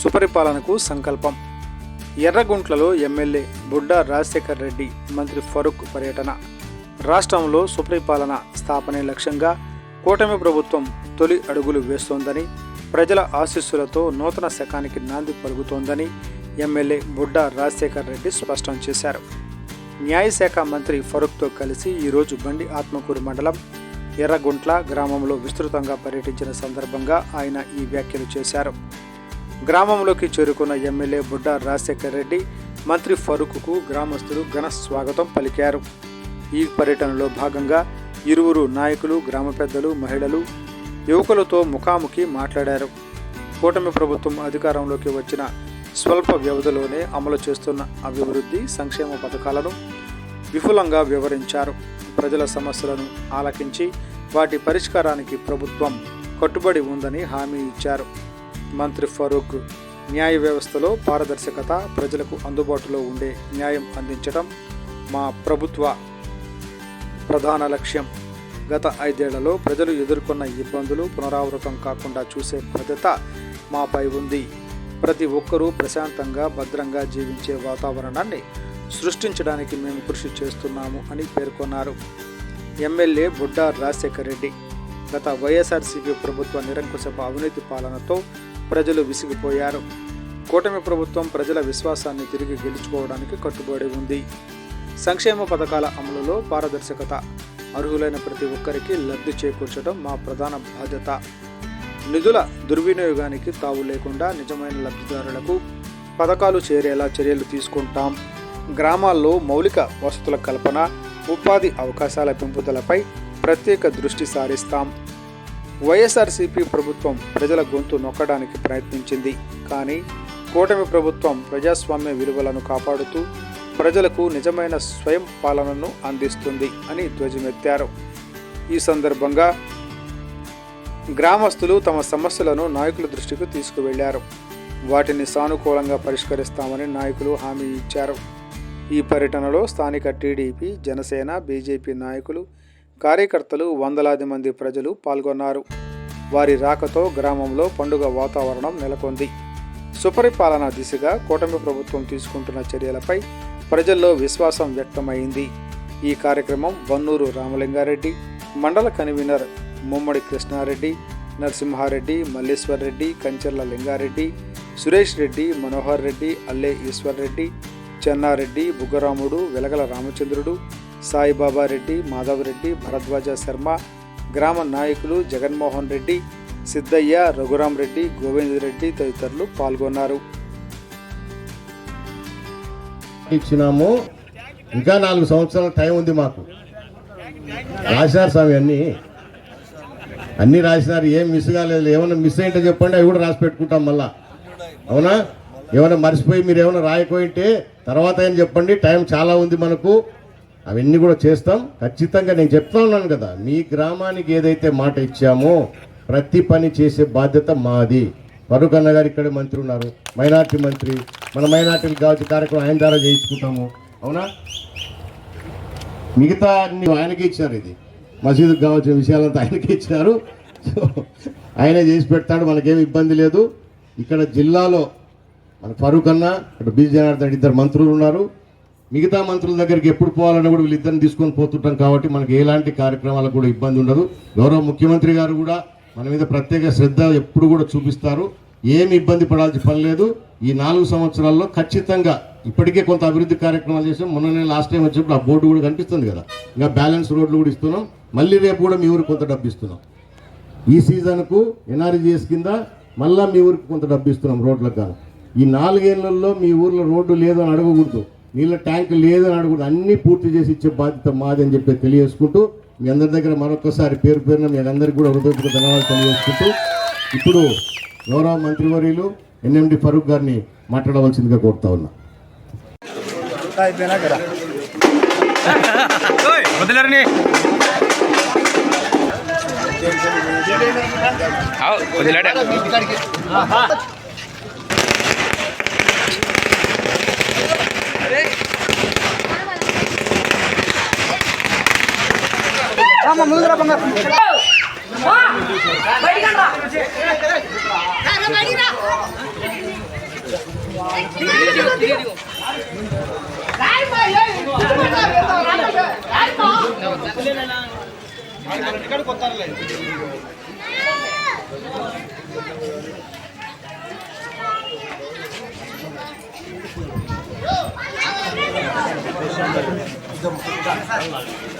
సుపరిపాలనకు సంకల్పం. ఎర్రగుంట్లలో ఎమ్మెల్యే బుడ్డా రాజశేఖర్ రెడ్డి మంత్రి ఫరూక్ పర్యటన. రాష్ట్రంలో సుపరిపాలన స్థాపనే లక్ష్యంగా కూటమి ప్రభుత్వం తొలి అడుగులు వేస్తోందని ప్రజల ఆశీస్సులతో నూతన శకానికి నాంది పలుకుతోందని ఎమ్మెల్యే బుడ్డా రాజశేఖర్ రెడ్డి స్పష్టం చేశారు. న్యాయశాఖ మంత్రి ఫరూక్తో కలిసి ఈరోజు బండి ఆత్మకూరు మండలం ఎర్రగుంట్ల గ్రామంలో విస్తృతంగా పర్యటించిన సందర్భంగా ఆయన ఈ వ్యాఖ్యలు చేశారు. గ్రామంలోకి చేరుకున్న ఎమ్మెల్యే బుడ్డా రాజశేఖర్ రెడ్డి మంత్రి ఫరూక్కు గ్రామస్తులు ఘన స్వాగతం పలికారు. ఈ పర్యటనలో భాగంగా ఇరువురు నాయకులు గ్రామ పెద్దలు మహిళలు యువకులతో ముఖాముఖి మాట్లాడారు. కూటమి ప్రభుత్వం అధికారంలోకి వచ్చిన స్వల్ప వ్యవధిలోనే అమలు చేస్తున్న అభివృద్ధి సంక్షేమ పథకాలను విపులంగా వివరించారు. ప్రజల సమస్యలను ఆలకించి వాటి పరిష్కారానికి ప్రభుత్వం కట్టుబడి ఉందని హామీ ఇచ్చారు. మంత్రి ఫరూక్ న్యాయ వ్యవస్థలో పారదర్శకత ప్రజలకు అందుబాటులో ఉండే న్యాయం అందించడం మా ప్రభుత్వ ప్రధాన లక్ష్యం. గత ఐదేళ్ళలో ప్రజలు ఎదుర్కొన్న ఇబ్బందులు పునరావృతం కాకుండా చూసే బాధ్యత మాపై ఉంది. ప్రతి ఒక్కరూ ప్రశాంతంగా భద్రంగా జీవించే వాతావరణాన్ని సృష్టించడానికి మేము కృషి చేస్తున్నాము అని పేర్కొన్నారు. ఎమ్మెల్యే బుడ్డా రాజశేఖర్ రెడ్డి గత వైఎస్ఆర్సీపీ ప్రభుత్వ నిరంకుశ అవినీతి పాలనతో ప్రజలు విసిగిపోయారు. కూటమి ప్రభుత్వం ప్రజల విశ్వాసాన్ని తిరిగి గెలుచుకోవడానికి కట్టుబడి ఉంది. సంక్షేమ పథకాల అమలులో పారదర్శకత. అర్హులైన ప్రతి ఒక్కరికి లబ్ధి చేకూర్చడం మా ప్రధాన బాధ్యత. నిధుల దుర్వినియోగానికి తావు లేకుండా నిజమైన లబ్ధిదారులకు పథకాలు చేరేలా చర్యలు తీసుకుంటాం. గ్రామాల్లో మౌలిక వసతుల కల్పన ఉపాధి అవకాశాల పెంపుదలపై ప్రత్యేక దృష్టి సారిస్తాం. వైఎస్ఆర్సీపీ ప్రభుత్వం ప్రజల గొంతు నొక్కడానికి ప్రయత్నించింది. కానీ కూటమి ప్రభుత్వం ప్రజాస్వామ్య విలువలను కాపాడుతూ ప్రజలకు నిజమైన స్వయం పాలనను అందిస్తుంది అని ధ్వజమెత్తారు. ఈ సందర్భంగా గ్రామస్తులు తమ సమస్యలను నాయకుల దృష్టికి తీసుకువెళ్ళారు. వాటిని సానుకూలంగా పరిష్కరిస్తామని నాయకులు హామీ ఇచ్చారు. ఈ పర్యటనలో స్థానిక టీడీపీ జనసేన బీజేపీ నాయకులు కార్యకర్తలు వందలాది మంది ప్రజలు పాల్గొన్నారు. వారి రాకతో గ్రామంలో పండుగ వాతావరణం నెలకొంది. సుపరిపాలన దిశగా కూటమి ప్రభుత్వం తీసుకుంటున్న చర్యలపై ప్రజల్లో విశ్వాసం వ్యక్తమైంది. ఈ కార్యక్రమం వన్నూరు రామలింగారెడ్డి మండల కన్వీనర్ ముమ్మడి కృష్ణారెడ్డి నరసింహారెడ్డి మల్లేశ్వర్ రెడ్డి కంచెర్ల లింగారెడ్డి సురేష్ రెడ్డి మనోహర్ రెడ్డి అల్లే ఈశ్వర్ రెడ్డి చెన్నారెడ్డి బుగ్గరాముడు వెలగల రామచంద్రుడు సాయిబాబా రెడ్డి మాధవరెడ్డి భరద్వాజ శర్మ గ్రామ నాయకులు జగన్మోహన్ రెడ్డి సిద్ధయ్య రఘురాం రెడ్డి గోవింద్ రెడ్డి తదితరులు పాల్గొన్నారు. ఇచ్చినాము. ఇంకా నాలుగు సంవత్సరాల టైం ఉంది మాకు. రాశారు స్వామి అన్నీ. అన్నీ రాసినారు. ఏం మిస్ కాలేదు. ఏమైనా మిస్ అయింటే చెప్పండి. అవి కూడా రాసి పెట్టుకుంటాం మళ్ళా. అవునా? ఏమైనా మర్చిపోయి మీరు ఏమైనా రాయకపోయింటే తర్వాత ఏం చెప్పండి. టైం చాలా ఉంది మనకు. అవన్నీ కూడా చేస్తాం. ఖచ్చితంగా నేను చెప్తా ఉన్నాను కదా మీ గ్రామానికి ఏదైతే మాట ఇచ్చామో ప్రతి పని చేసే బాధ్యత మాది. ఫరూక్ అన్న గారు ఇక్కడ మంత్రి ఉన్నారు. మైనార్టీ మంత్రి. మన మైనార్టీలకు కావచ్చు కార్యక్రమం ఆయన ద్వారా చేయించుకుంటాము. అవునా? మిగతా అన్ని ఆయనకి ఇచ్చారు ఇది. మసీదుకు కావాల్సిన విషయాలంతా ఆయనకి ఇచ్చినారు. సో ఆయనే చేసి పెడతాడు మనకేం ఇబ్బంది లేదు. ఇక్కడ జిల్లాలో మన ఫరూక్ అన్న ఇక్కడ బీజీ జనార్దన్ ఇద్దరు మంత్రులు ఉన్నారు. మిగతా మంత్రుల దగ్గరికి ఎప్పుడు పోవాలన్నా కూడా వీళ్ళిద్దరిని తీసుకొని పోతుంటాం కాబట్టి మనకి ఎలాంటి కార్యక్రమాలకు కూడా ఇబ్బంది ఉండదు. గౌరవ ముఖ్యమంత్రి గారు కూడా మన మీద ప్రత్యేక శ్రద్ధ ఎప్పుడు కూడా చూపిస్తారు. ఏమి ఇబ్బంది పడాల్సిన పని లేదు. ఈ నాలుగు సంవత్సరాల్లో ఖచ్చితంగా ఇప్పటికే కొంత అభివృద్ధి కార్యక్రమాలు చేసాం. మొన్న నేను లాస్ట్ టైం వచ్చినప్పుడు ఆ బోర్డు కూడా కనిపిస్తుంది కదా. ఇంకా బ్యాలెన్స్ రోడ్లు కూడా ఇస్తున్నాం. మళ్ళీ రేపు కూడా మీ ఊరికి కొంత డబ్బు ఇస్తున్నాం. ఈ సీజన్కు ఎన్ఆర్జీఎస్ కింద మళ్ళీ మీ ఊరికి కొంత డబ్బు ఇస్తున్నాం రోడ్లకు కానీ ఈ నాలుగేళ్ళలో మీ ఊర్లో రోడ్డు లేదు అని అడగకూడదు. నీళ్ళ ట్యాంక్ లేదు అని అడగకూడదు అన్నీ పూర్తి చేసి ఇచ్చే బాధ్యత మాది అని చెప్పి తెలియజేసుకుంటూ మీ అందరి దగ్గర మరొకసారి పేరు పేరున మీ అందరికీ కూడా హృదయపూర్వక ధన్యవాదాలు తెలియజేసుకుంటూ ఇప్పుడు గౌరవ మంత్రివర్యులు ఎన్ఎండి ఫరూక్ గారిని మాట్లాడవలసిందిగా కోరుతా ఉన్నా. ஆமா முதுகுல போங்க టికెట్ కొత్తారులేదు Thank you.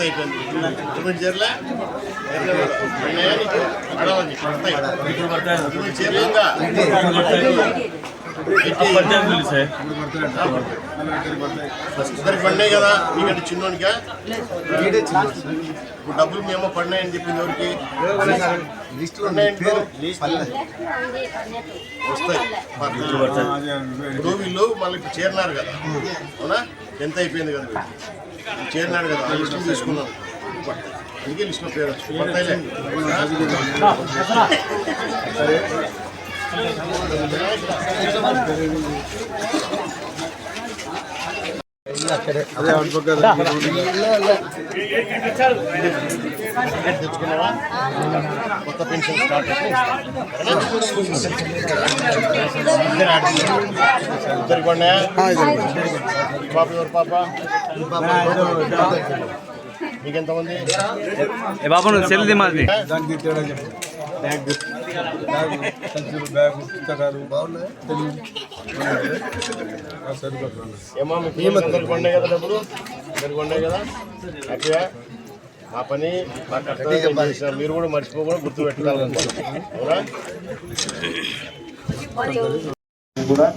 ఎంత అయిపోయింది ఇంటిమెంట్ చేరలే? పడినాయి కదా? మీకంటే చిన్నోనికా? ఇప్పుడు డబ్బులు మేము పడినాయని చెప్పింది ఎవరికి? వస్తాయి. ఇప్పుడు వీళ్ళు మళ్ళీ ఇప్పుడు చేరినారు కదా. అవునా? ఎంత అయిపోయింది కదా. చేరినాడు కదా ఆ లిస్టు తీసుకున్నాను అందుకే లిస్టులో పేరు వచ్చింది. పడతాయిలే. తెచ్చుకున్నావా కొత్త పెన్షన్ స్టార్ట్ ఇద్దరికి పడినాయా పాప ఎవరు పాప మీకెంతమంది ఏ బాబు నువ్వు సెల్ మాది దానికి తేడా చెప్పు బ్యాగు సంచులు బ్యాగు పుస్తకాలు తెలుగు సరిపోతుంది ఏమా కదా డబ్బులు అందరికి పడినాయి కదా అట్లా మా పని మా కష్టం మీరు కూడా మర్చిపోకుండా గుర్తు పెట్టుకోవాలన్నమాట అవునా కూడా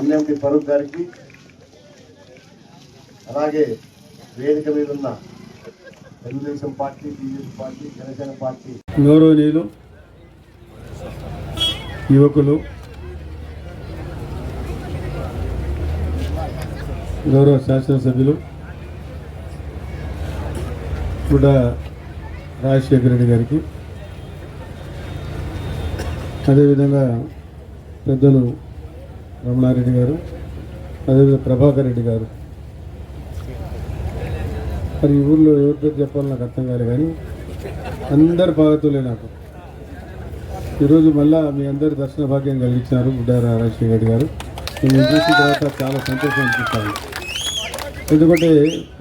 ఎన్ఎండి ఫరూక్ గారికి అలాగే వేదిక మీద ఉన్న Telugu Desam party BJP party Janasena party. గౌరవనీయులు యువకులు గౌరవ శాసనసభ్యులు కూడా రాజశేఖర రెడ్డి గారికి. అదేవిధంగా పెద్దలు రమణారెడ్డి గారు అదేవిధంగా ప్రభాకర్ రెడ్డి గారు. మరి ఈ ఊర్లో ఎవరి పేరు చెప్పాలో నాకు అర్థం కాలే కానీ అందరు పాగతులే నాకు. ఈరోజు మళ్ళా మీ అందరి దర్శన భాగ్యం కలిగించినారు బుడ్డారా రాజశేఖర్ రెడ్డి గారు. నేను చూసిన తర్వాత చాలా సంతోషం అనిపిస్తాను ఎందుకంటే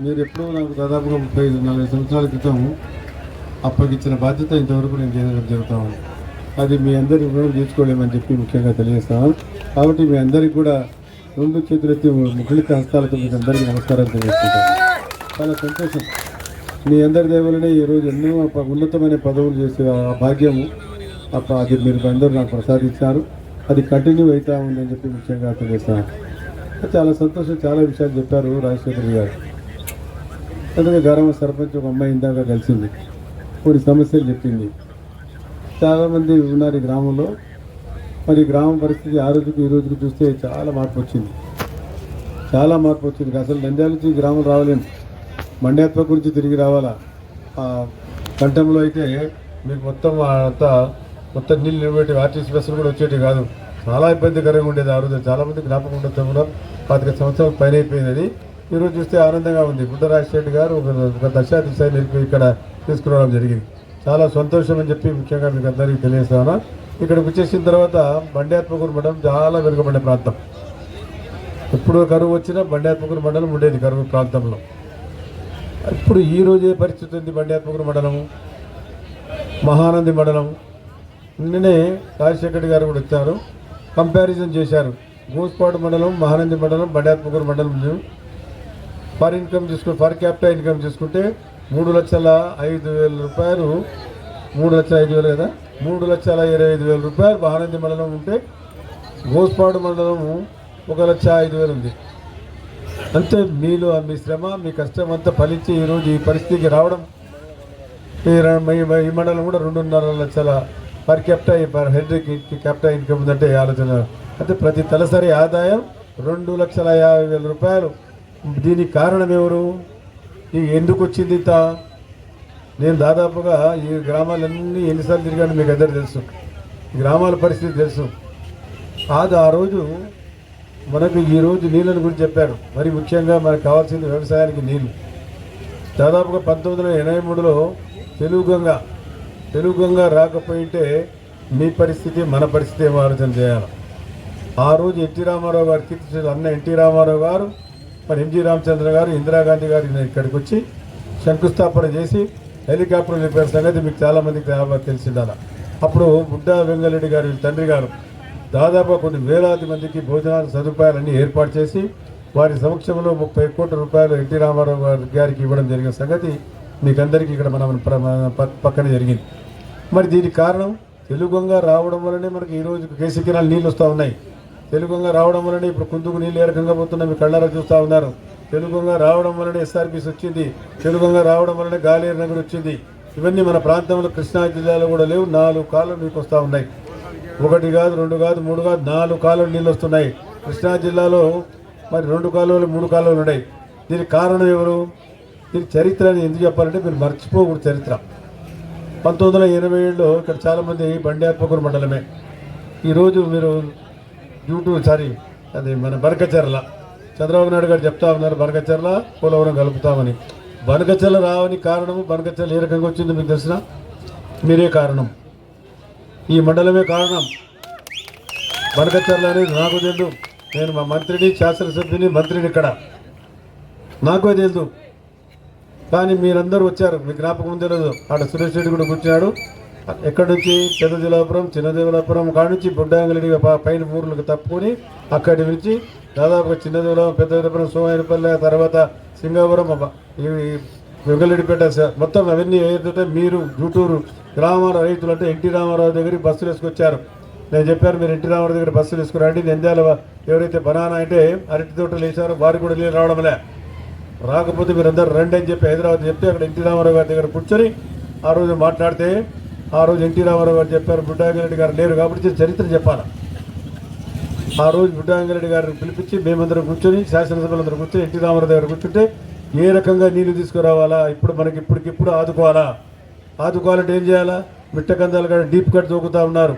మీరు ఎప్పుడో నాకు దాదాపుగా ముప్పై ఐదు నలభై సంవత్సరాల క్రితం అప్పగిచ్చిన బాధ్యత ఇంతవరకు నేను చేయడం జరుగుతాను అది మీ అందరి రుణం తీర్చుకోలేమని చెప్పి ముఖ్యంగా తెలియజేస్తాను కాబట్టి మీ అందరికీ కూడా రెండు చేతులెత్తి ముఖలిత హస్తాలతో మీకు అందరికీ నమస్కారం తెలియజేసుకుంటాను. చాలా సంతోషం. మీ అందరి దేవులనే ఈరోజు ఎన్నో ఉన్నతమైన పదవులు చేసే ఆ భాగ్యము. ఆ అది మీరు అందరూ నాకు ప్రసాదించారు. అది కంటిన్యూ అవుతా ఉందని చెప్పి ముఖ్యంగా తెలియజేస్తాను చాలా సంతోషం చాలా విషయాలు చెప్పారు రాజశేఖర్ గారు. అందుకే గౌరవ సర్పంచ్ ఒక అమ్మాయి ఇందాక కలిసింది. కొన్ని సమస్యలు చెప్పింది. చాలామంది ఉన్నారు ఈ గ్రామంలో. మరి గ్రామ పరిస్థితి ఆ రోజుకి ఈ రోజుకి చూస్తే చాలా మార్పు వచ్చింది. చాలా మార్పు వచ్చింది. అసలు నంద్యాల నుంచి గ్రామం రావలేము. మండేత్వం గురించి తిరిగి రావాలా? కంఠంలో అయితే మీకు మొత్తం అంతా మొత్తం నీళ్ళు నిలబెట్టి ఆర్టీసీ బస్సులు కూడా వచ్చేటి కాదు. చాలా ఇబ్బందికరంగా ఉండేది ఆ రోజు. చాలామంది జ్ఞాపకం ఉండొచ్చు కూడా పాతిక సంవత్సరాలు పైన అయిపోయిందని ఈరోజు చూస్తే ఆనందంగా ఉంది. బుద్ధ రాజశేఖర్ గారు ఒక ఒక దశ దిశ ఇక్కడ తీసుకురావడం జరిగింది. చాలా సంతోషం అని చెప్పి ముఖ్యంగా మీకు అందరికీ తెలియజేస్తాను. ఇక్కడికి వచ్చేసిన తర్వాత బండ్యాత్మకూరు మండలం చాలా వెనుకబడిన ప్రాంతం. ఎప్పుడు కరువు వచ్చినా బండ్యాత్మకూరు మండలం ఉండేది కరువు ప్రాంతంలో. ఇప్పుడు ఈరోజే ఏ పరిస్థితి ఉంది బండ్యాత్మకూరు మండలము మహానంది మండలం నిన్ననే రాజశేఖర్ గారు కూడా వచ్చారు కంపారిజన్ చేశారు. గూస్పాడు మండలం మహానంది మండలం బండ్యాత్మకూరు మండలం పర్ ఇన్కమ్ చూసుకుంటే పర్ క్యాపిటల్ ఇన్కమ్ చూసుకుంటే మూడు లక్షల ఐదు వేల రూపాయలు మూడు లక్షల ఐదు వేలు కదా? మూడు లక్షల ఇరవై ఐదు వేల రూపాయలు మహానంది మండలం ఉంటే గోస్పాడు మండలము ఒక లక్ష ఐదు వేలు ఉంది. అంటే మీలో మీ శ్రమ మీ కష్టం అంతా ఫలించి ఈరోజు ఈ పరిస్థితికి రావడం ఈ ఈ మండలం కూడా రెండున్నర లక్షల పర్ క్యాపిటల్ పర్ హెడ్కి క్యాపిటల్ ఇన్కమ్ ఉందంటే ఆలోచన. అంటే ప్రతి తలసరి ఆదాయం రెండు లక్షల యాభై వేల రూపాయలు. దీనికి కారణం ఎవరు? ఈ ఎందుకు వచ్చింది ఇంత? నేను దాదాపుగా ఈ గ్రామాలన్నీ ఎన్నిసార్లు తిరిగాను మీకు అందరు తెలుసు. గ్రామాల పరిస్థితి తెలుసు. అది ఆ రోజు మనకు ఈ రోజు నీళ్ళని గురించి చెప్పారు మరి ముఖ్యంగా మనకు కావాల్సింది వ్యవసాయానికి నీళ్ళు. దాదాపుగా పంతొమ్మిది వందల ఎనభై మూడులో తెలుగు గంగ తెలుగు గంగ రాకపోయింటే మీ పరిస్థితి మన పరిస్థితి ఏమో ఆలోచన చేయాలి. ఆ రోజు ఎన్టీ రామారావు గారు కీర్తిశేషులు అన్న ఎన్టీ రామారావు గారు మరి ఎంజీ రామచంద్ర గారు ఇందిరాగాంధీ గారు ఇక్కడికి వచ్చి శంకుస్థాపన చేసి హెలికాప్టర్ చెప్పిన సంగతి మీకు చాలామందికి మందికి అప్పుడు బుడ్డా వెంగళరెడ్డి గారి తండ్రి గారు దాదాపు కొన్ని వేలాది మందికి భోజనాల సదుపాయాలన్నీ ఏర్పాటు చేసి వారి సమక్షంలో ముప్పై కోట్ల రూపాయలు ఎన్టీ రామారావు గారి గారికి ఇవ్వడం జరిగిన సంగతి మీకందరికీ ఇక్కడ మనం ప- పక్కన జరిగింది. మరి దీనికి కారణం తెలుగుగా రావడం వల్లనే మనకి ఈరోజు కేసీ కెనాల్ నీళ్ళు వస్తూ ఉన్నాయి. తెలుగుగా రావడం వల్లనే ఇప్పుడు కుందుకు నీళ్ళు ఏ రకంగా పోతున్నాయి మీ కళ్ళారా చూస్తూ ఉన్నారు. తెలుగుగా రావడం వల్లనే ఎస్ఆర్పిస్ వచ్చింది. తెలుగుగా రావడం వల్లనే గాలేరు నగర్ వచ్చింది. ఇవన్నీ మన ప్రాంతంలో కృష్ణా జిల్లాలో కూడా లేవు. నాలుగు కాలం మీకు వస్తూ ఉన్నాయి. ఒకటి కాదు రెండు కాదు మూడు కాదు నాలుగు కాలువలు నీళ్ళు వస్తున్నాయి. కృష్ణా జిల్లాలో మరి రెండు కాలువలు మూడు కాలువలు ఉన్నాయి. దీనికి కారణం ఎవరు? దీని చరిత్ర అని ఎందుకు చెప్పాలంటే మీరు మర్చిపోకూడదు చరిత్ర. పంతొమ్మిది వందల ఎనభై ఏడులో ఇక్కడ చాలామంది బండ్యాత్మకూరు మండలమే. ఈరోజు మీరు యూట్యూబ్ సారీ అది మన బనకచెర్ల. చంద్రబాబు నాయుడు గారు చెప్తా ఉన్నారు బనకచెర్ల పోలవరం కలుపుతామని. బనకచెర్ల రావని కారణము బనకచెర్ల ఏ రకంగా వచ్చిందో మీకు తెలిసిన? మీరే కారణం. ఈ మండలమే కారణం. బనకచర్ల అనేది నాకు తెలుసు నేను మా మంత్రిని శాసనసభ్యుని మంత్రిని ఇక్కడ. నాకు తెలుసు కానీ మీరందరూ వచ్చారు. మీ జ్ఞాపకం తెలియదు అక్కడ ఆడ సురేష్ రెడ్డి కూడా కూర్చున్నాడు. ఎక్కడి నుంచి? పెద్ద జిల్లాపురం చిన్న జిల్లాపురం కాడ నుంచి బుడ్డాంగరెడ్డి పైన ఊర్లకు తప్పుకొని అక్కడి నుంచి దాదాపుగా చిన్న పెద్ద జిల్లాపురం సోమాయనపల్లి తర్వాత సింగాపురం ఈ వెంగళరెడ్డిపేట సార్ మొత్తం అవన్నీ ఏదైతే మీరు గుంటూరు గ్రామాల రైతులు అంటే ఎన్టీ రామారావు దగ్గరికి బస్సులు వేసుకొచ్చారు. నేను చెప్పాను మీరు ఎన్టీ రామారావు దగ్గర బస్సులు వేసుకురండి నంద్యాల ఎవరైతే బనానా అంటే అరటి తోటలు వేశారో వారు కూడా నీళ్ళు రావడంలే రాకపోతే మీరందరూ రండి అని చెప్పి హైదరాబాద్ చెప్తే అక్కడ ఎన్టీ రామారావు గారి దగ్గర కూర్చొని ఆ రోజు మాట్లాడితే ఆ రోజు ఎన్టీ రామారావు గారు చెప్పారు బుడ్డాంగిరెడ్డి గారు లేరు కాబట్టి చరిత్ర చెప్పాలి? ఆ రోజు బుడ్డాంగిరెడ్డి గారిని పిలిపించి మేమందరం కూర్చొని శాసనసభలందరూ కూర్చొని ఎన్టీ రామారావు దగ్గర కూర్చుంటే ఏ రకంగా నీళ్ళు తీసుకురావాలా? ఇప్పుడు మనకి ఇప్పటికిప్పుడు ఆదుకోవాలా? ఆదుకోవాలంటే ఏం చేయాలా? మిట్ట కందాలు కానీ డీప్ కట్ తోకుతా ఉన్నారు.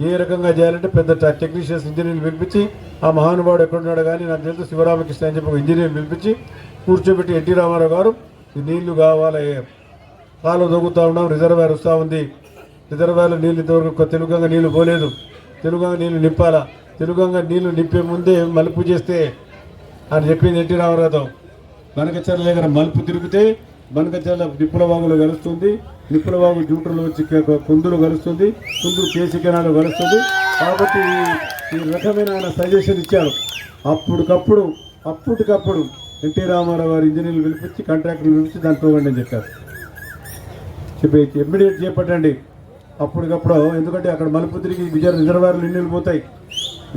ఏ రకంగా చేయాలంటే పెద్ద టెక్నీషియన్స్ ఇంజనీర్లు పిలిపించి ఆ మహానుభావుడు ఎక్కడున్నాడు కానీ నాకు తెలుసు శివరామకృష్ణ అని చెప్పి ఒక ఇంజనీర్ పిలిపించి కూర్చోబెట్టి ఎన్టీ రామారావు గారు నీళ్ళు కావాలి. కాలు దొంగుతూ ఉన్నాం రిజర్వాయర్ వస్తూ ఉంది. రిజర్వాయర్లో నీళ్ళు ఇంతవరకు తెలుగుగా నీళ్ళు పోలేదు. తెలుగుగా నీళ్ళు నింపాలా? తెలుగుగా నీళ్ళు నింపే ముందే మలుపు చేస్తే అని చెప్పింది ఎన్టీ రామారావుతో బనకచర్ల దగ్గర మలుపు తిరిగితే బనకచర్ల నిప్పులవాగులో కలుస్తుంది నిప్పుల వాగు జూటర్లో వచ్చి కుందులు కలుస్తుంది కుందులు కేసీ కెనాలు కలుస్తుంది కాబట్టి ఈ- రకమైన ఆయన సజెషన్ ఇచ్చారు. అప్పటికప్పుడు అప్పటికప్పుడు ఎన్టీ రామారావు గారు ఇంజనీర్లు పిలిపించి కాంట్రాక్టర్లు పిలిపించి దాన్ని పోవండి అని చెప్పారు. చెప్పి ఇమ్మీడియట్ చేపట్టండి. అప్పటికప్పుడు ఎందుకంటే అక్కడ మలుపు తిరిగి విజయ రిజర్వాయర్లు నీళ్ళు పోతాయి.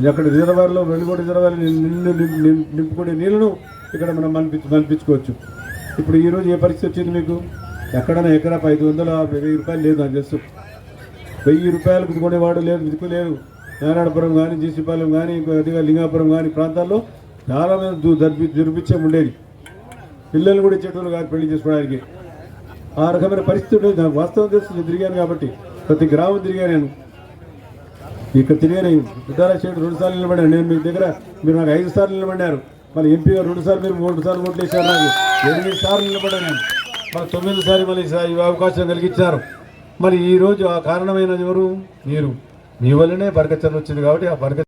అక్కడ రిజర్వాయర్లో వెలుగు రిజర్వాయర్లు నీళ్ళు నింపుకునే నీళ్ళను ఇక్కడ మనం మనిపించు మనిపించుకోవచ్చు. ఇప్పుడు ఈరోజు ఏ పరిస్థితి వచ్చింది మీకు? ఎక్కడైనా ఎకరాపు ఐదు వందల వెయ్యి రూపాయలు లేదు నాకు తెలుసు. వెయ్యి రూపాయలకు కొనేవాడు లేదు దిక్కు లేదు నారాయణపురం కానీ జీసీపాలెం కానీ అదిగా లింగాపురం కానీ ప్రాంతాల్లో చాలామంది దర్పి దుర్భిక్షం ఉండేది. పిల్లలు కూడా ఇచ్చేటోళ్ళు కాదు పెళ్ళి చేసుకోవడానికి. ఆ రకమైన పరిస్థితి ఉండేది నాకు వాస్తవం తెలుసు నేను తిరిగాను కాబట్టి. ప్రతి గ్రామం తిరిగాను నేను. ఇక్కడ తిరిగాను ఉద్దార చేయడం రెండు సార్లు నిలబడాను నేను మీ దగ్గర మీరు నాకు ఐదు సార్లు నిలబడినారు మరి ఎంపీ గారు రెండు సార్లు మీరు మూడు సార్లు ఓట్లు వేశారు నాకు. ఎనిమిది సార్లు నిలబడాను నేను. మరి తొమ్మిది సార్లు మళ్ళీ ఈ అవకాశం కలిగించారు. మరి ఈ రోజు ఆ కారణమైనది ఎవరు? మీరు. మీ వల్లనే బరకచర్లు వచ్చింది కాబట్టి ఆ బరక